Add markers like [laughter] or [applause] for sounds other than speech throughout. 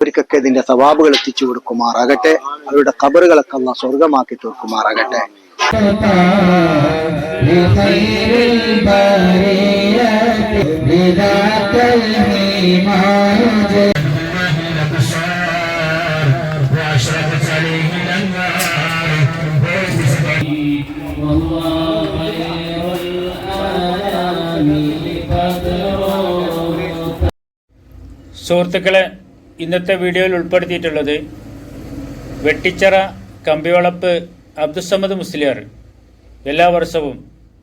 ഇവർക്കൊക്കെ ഇതിന്റെ സവാബുകൾ എത്തിച്ചു കൊടുക്കുമാറാകട്ടെ. അവരുടെ കബറുകളൊക്കെ അല്ല സ്വർഗമാക്കി തീർക്കുമാറാകട്ടെ. സുഹൃത്തുക്കളെ ഇന്നത്തെ വീഡിയോയിൽ ഉൾപ്പെടുത്തിയിട്ടുള്ളത് വെട്ടിച്ചറ കമ്പിവളപ്പ് അബ്ദുസമ്മദ് മുസ്ലിയാർ. എല്ലാ വർഷവും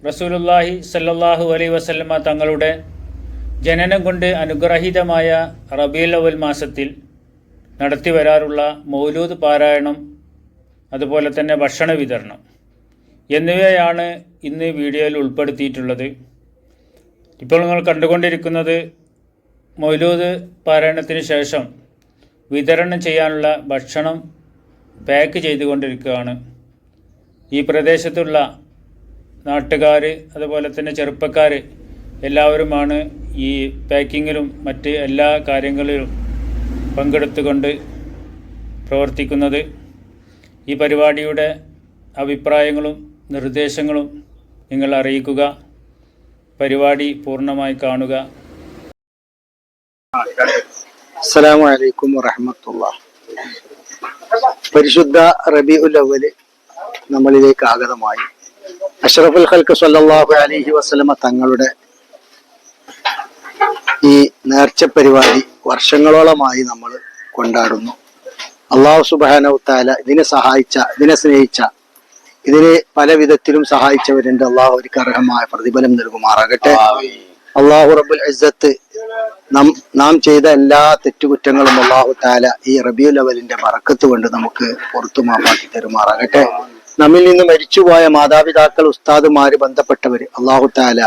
റസൂലുല്ലാഹി സല്ലാഹു അലൈ വസല്ലമ തങ്ങളുടെ ജനനം കൊണ്ട് അനുഗ്രഹീതമായ റബീൽ അവൽ മാസത്തിൽ നടത്തി വരാറുള്ള മൗലൂദ് പാരായണം അതുപോലെ തന്നെ ഭക്ഷണ വിതരണം എന്നിവയാണ് ഇന്ന് വീഡിയോയിൽ ഉൾപ്പെടുത്തിയിട്ടുള്ളത്. ഇപ്പോൾ നിങ്ങൾ കണ്ടുകൊണ്ടിരിക്കുന്നത് മൗലൂദ് പാരായണത്തിന് ശേഷം വിതരണം ചെയ്യാനുള്ള ഭക്ഷണം പാക്ക് ചെയ്തുകൊണ്ടിരിക്കുകയാണ്. ഈ പ്രദേശത്തുള്ള നാട്ടുകാർ അതുപോലെ തന്നെ ചെറുപ്പക്കാർ എല്ലാവരുമാണ് ഈ പാക്കിങ്ങിലും മറ്റ് എല്ലാ കാര്യങ്ങളിലും പങ്കെടുത്തുകൊണ്ട് പ്രവർത്തിക്കുന്നത്. ഈ പരിപാടിയുടെ അഭിപ്രായങ്ങളും നിർദ്ദേശങ്ങളും നിങ്ങൾ അറിയിക്കുക. പരിപാടി പൂർണമായി കാണുക. അസ്സലാമു അലൈക്കും വറഹമത്തുള്ള. പരിശുദ്ധ റബി ഉൽ നമ്മളിലേക്ക് ആഗതമായി. അഷറഫുൽ ഖൽക്ക് സല്ലാഹു അലൈഹി വസല്ലമ തങ്ങളുടെ ഈ നേർച്ച പരിപാടി വർഷങ്ങളോളമായി നമ്മൾ കൊണ്ടാടുന്നു. അള്ളാഹു സുബാനവ് താല ഇതിനെ സഹായിച്ച ഇതിനെ സ്നേഹിച്ച ഇതിനെ പല വിധത്തിലും സഹായിച്ചവരുണ്ട്. അള്ളാഹു അവർക്ക് അർഹമായ പ്രതിഫലം നൽകുമാറാകട്ടെ. അള്ളാഹു റബുൽ ഇസ്സത്ത് നാം നാം ചെയ്ത എല്ലാ തെറ്റുകുറ്റങ്ങളും അള്ളാഹു താല ഈ റബിയുൽ അവലിന്റെ മറക്കത്ത് കൊണ്ട് നമുക്ക് പുറത്തു മാപ്പാക്കി തരുമാറാകട്ടെ. നമ്മിൽ നിന്ന് മരിച്ചുപോയ മാതാപിതാക്കൾ ഉസ്താദുമാര് ബന്ധപ്പെട്ടവർ അള്ളാഹു താല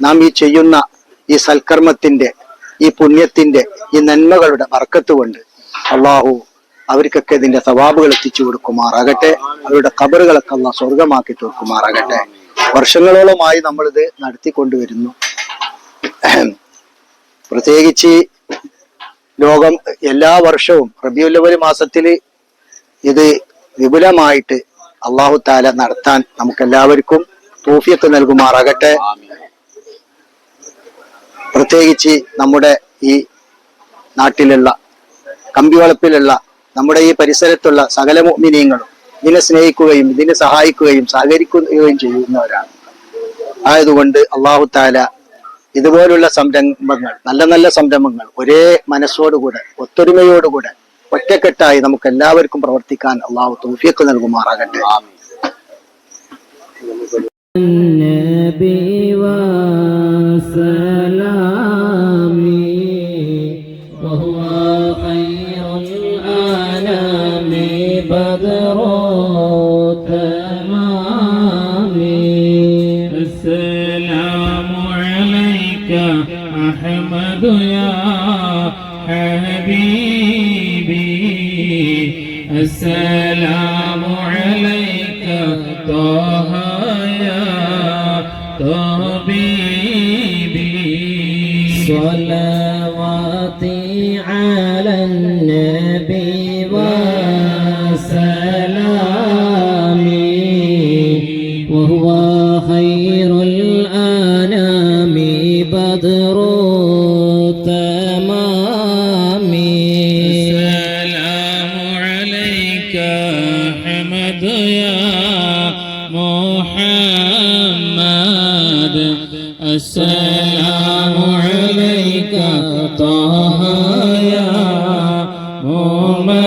നാം ഈ ചെയ്യുന്ന ഈ സൽക്കർമ്മത്തിന്റെ ഈ പുണ്യത്തിന്റെ ഈ നന്മകളുടെ മറക്കത്ത് കൊണ്ട് അള്ളാഹു അവർക്കൊക്കെ ഇതിന്റെ സവാബുകൾ എത്തിച്ചു കൊടുക്കുമാറാകട്ടെ. അവരുടെ കബറുകളൊക്കെ അള്ളാഹ് സ്വർഗമാക്കി തീർക്കുമാറാകട്ടെ. വർഷങ്ങളോളമായി നമ്മളിത് നടത്തിക്കൊണ്ടുവരുന്നു. [clears throat] പ്രത്യേകിച്ച് ലോകം എല്ലാ വർഷവും റബിയുല്ലവൽ മാസത്തിൽ ഇത് വിപുലമായിട്ട് അള്ളാഹു താല നടത്താൻ നമുക്ക് എല്ലാവർക്കും തൂഫിയത്ത് നൽകുമാറാകട്ടെ. പ്രത്യേകിച്ച് നമ്മുടെ ഈ നാട്ടിലുള്ള കമ്പിവളപ്പിലുള്ള നമ്മുടെ ഈ പരിസരത്തുള്ള സകല മോമിനിയങ്ങളും ഇതിനെ സ്നേഹിക്കുകയും ഇതിനെ സഹായിക്കുകയും സഹകരിക്കുകയും ചെയ്യുന്നവരാണ്. ആയതുകൊണ്ട് അള്ളാഹു താല ഇതുപോലുള്ള സംരംഭങ്ങൾ നല്ല നല്ല സംരംഭങ്ങൾ ഒരേ മനസ്സോടുകൂടെ ഒത്തൊരുമയോടുകൂടെ ഒറ്റക്കെട്ടായി നമുക്ക് എല്ലാവർക്കും പ്രവർത്തിക്കാൻ അള്ളാഹു തൗഫീഖ് നൽകുമാറാകട്ടെ النبي وسلامي طبيبي صلواتي على النبي وسلامي وهو خير الأنام بدر السلام عليك طه يا ممجد.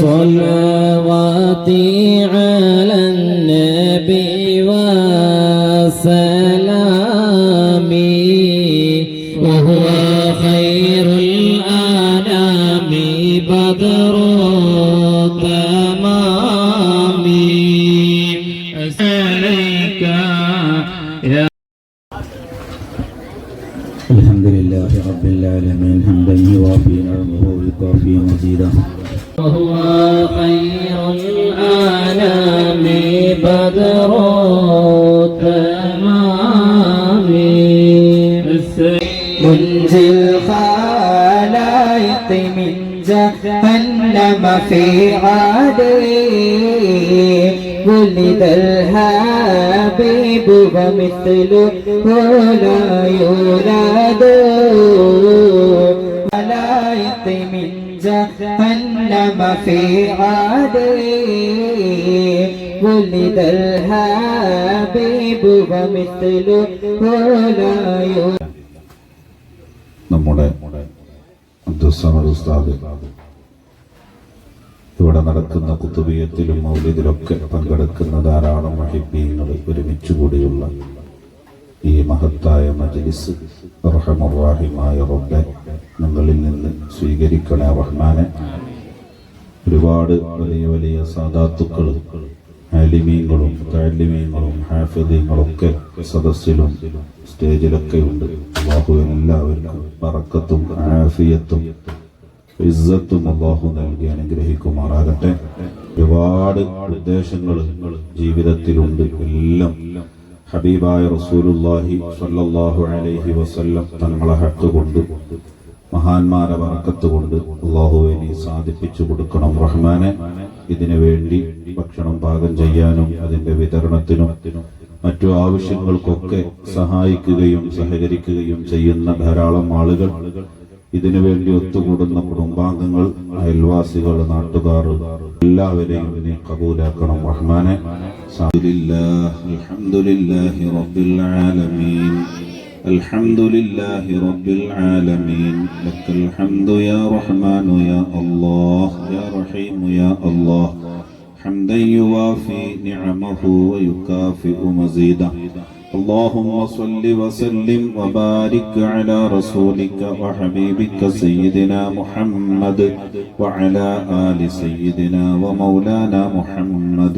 صلواتي على النبي وسلامي. وهو خير الأنام بدر خير الأنام بدر تمامي منزل الخلائق من جهنم في عادي ولد الحبيب ومثله لا يولد. ملائك من جهنم في عادي ولد الحبيب ومثله لا يولد നമ്മുടെ അബ്ദുസ്സമദ് ഉസ്താദ് ഇവിടെ നടക്കുന്ന കുത്തുബിയത്തിലും മൗലിദിലൊക്കെ പങ്കെടുക്കുന്ന ധാരാളം മഹിബീങ്ങൾ ഒരുമിച്ച് കൂടിയുള്ള ഈ മഹത്തായ മജ്ലിസ് റഹമുറാഹിമായ റബ്ബെ നിങ്ങളിൽ നിന്ന് സ്വീകരിക്കണേ റഹ്മാനെ. ഒരുപാട് വലിയ വലിയ സാധാത്തുക്കൾ ആലിമീങ്ങളും താലിമീങ്ങളും ഹാഫിദീങ്ങളൊക്കെ സദസ്സിലും സ്റ്റേജിലൊക്കെ ഉണ്ട് അള്ളാഹു എല്ലാവർക്കും പറക്കത്തും ആഫിയത്തും ഇസ്സത്തും അള്ളാഹു നൽകി അനുഗ്രഹിക്കുമാറാകട്ടെ. ഒരുപാട് ഉദ്ദേശങ്ങൾ ജീവിതത്തിലുണ്ട്. എല്ലാം ഹബീബായ റസൂലുല്ലാഹി സ്വല്ലല്ലാഹു അലൈഹി വസല്ലം തങ്ങളെ ഹട്ട് കൊണ്ട് മഹാന്മാരെ വറക്കത്ത് കൊണ്ട് അള്ളാഹുവെ നീ സാധിപ്പിച്ചു കൊടുക്കണം റഹ്മാനെ. ഇതിനു വേണ്ടി ഭക്ഷണം പാകം ചെയ്യാനും അതിന്റെ വിതരണത്തിനും മറ്റു ആവശ്യങ്ങൾക്കൊക്കെ സഹായിക്കുകയും സഹകരിക്കുകയും ചെയ്യുന്ന ധാരാളം ആളുകൾ ഇതിനു വേണ്ടി ഒത്തുകൂടുന്ന കുടുംബാംഗങ്ങൾ അയൽവാസികൾ നാട്ടുകാർ എല്ലാവരെയും നീ കബൂലാക്കണം റഹ്മാനെ. ആലമീൻ. الحمد لله رب العالمين. لك الحمد يا رحمن يا الله يا رحيم يا الله. حمدا يوافي نعمه ويكافئ مزيده. اللهم صل وسلم وبارك على رسولك وحبيبك سيدنا محمد وعلى آل سيدنا ومولانا محمد.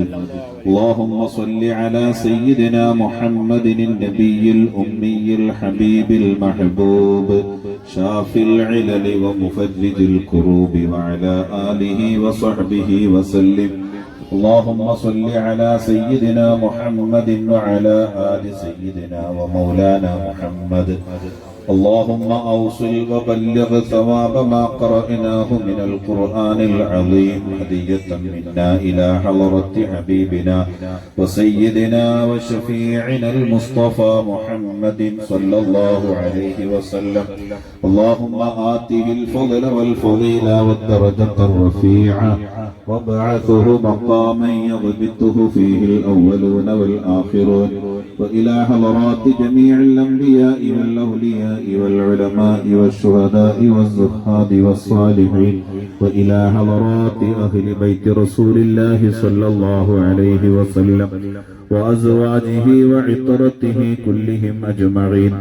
اللهم صل على سيدنا محمد النبي الأمي الحبيب المحبوب شافي العلل ومفرج الكروب وعلى آله وصحبه وسلم. اللهم صل على سيدنا محمد وعلى آل سيدنا ومولانا محمد. اللهم أوصل وبلغ ثواب ما قرأناه من القرآن العظيم هدية منا إلى حضرة حبيبنا وسيدنا وشفيعنا المصطفى محمد صلى الله عليه وسلم. اللهم آته الفضل والفضيلة والدرجة الرفيعة وابعثه مقاما يضبطه فيه الأولون والآخرون. وإلى حضرات جميع الأنبياء والأولياء والعلماء والشهداء والزهاد والصالحين. وإلى حضرات أهل بيت رسول الله صلى الله عليه وسلم. وأزواجه وعطرته كلهم أجمعين.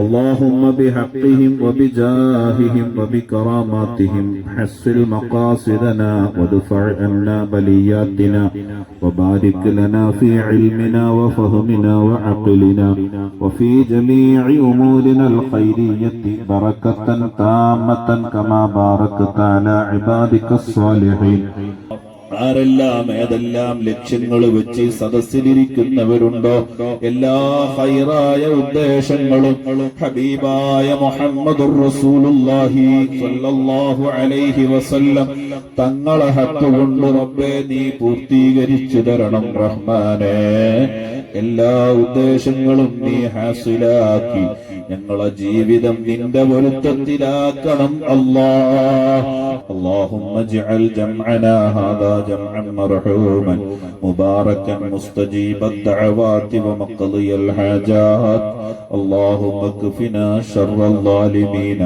اللهم بحقهم وبجاههم وبكراماتهم حسن مقاصدنا وادفع عنا بلياتنا وبارك لنا في علمنا وفهمنا وعقلنا وفي جميع أمورنا الخيرية بركة تامة كما باركت على عبادك الصالحين. ആരെല്ലാം ഏതെല്ലാം ലക്ഷ്യങ്ങൾ വെച്ച് സദസ്സിലിരിക്കുന്നവരുണ്ടോ? എല്ലാ ഹൈറായ ഉദ്ദേശങ്ങളും ഹബീബായ മുഹമ്മദ് റസൂലുള്ളാഹി അലൈഹി വസല്ലം തങ്ങളെ ഹത്ത് കൊണ്ട് റബ്ബേ നീ പൂർത്തീകരിച്ചു തരണം റഹ്മാനെ. എല്ലാ ഉദ്ദേശങ്ങളും നീ ഹാസിലാക്കി. ഞങ്ങളെ ജീവിതം നിന്റെ പൊരുത്തത്തിലാക്കണം അല്ലാ اللهم اجعل جمعنا هذا جمعا مرحوما مباركا مستجيب الدعوات ومقضي الحاجات اللهم اكفنا شر الظالمين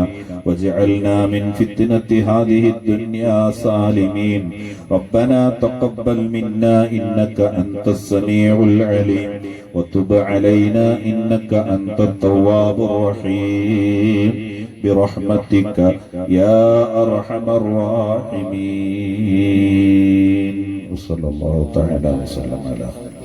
واجعلنا من فتنة هذه الدنيا سالمين ربنا تقبل منا إنك أنت السميع العليم وتب علينا إنك أنت التواب الرحيم. برحمتك يا أرحم الراحمين. وصلى الله تعالى وسلم على خير.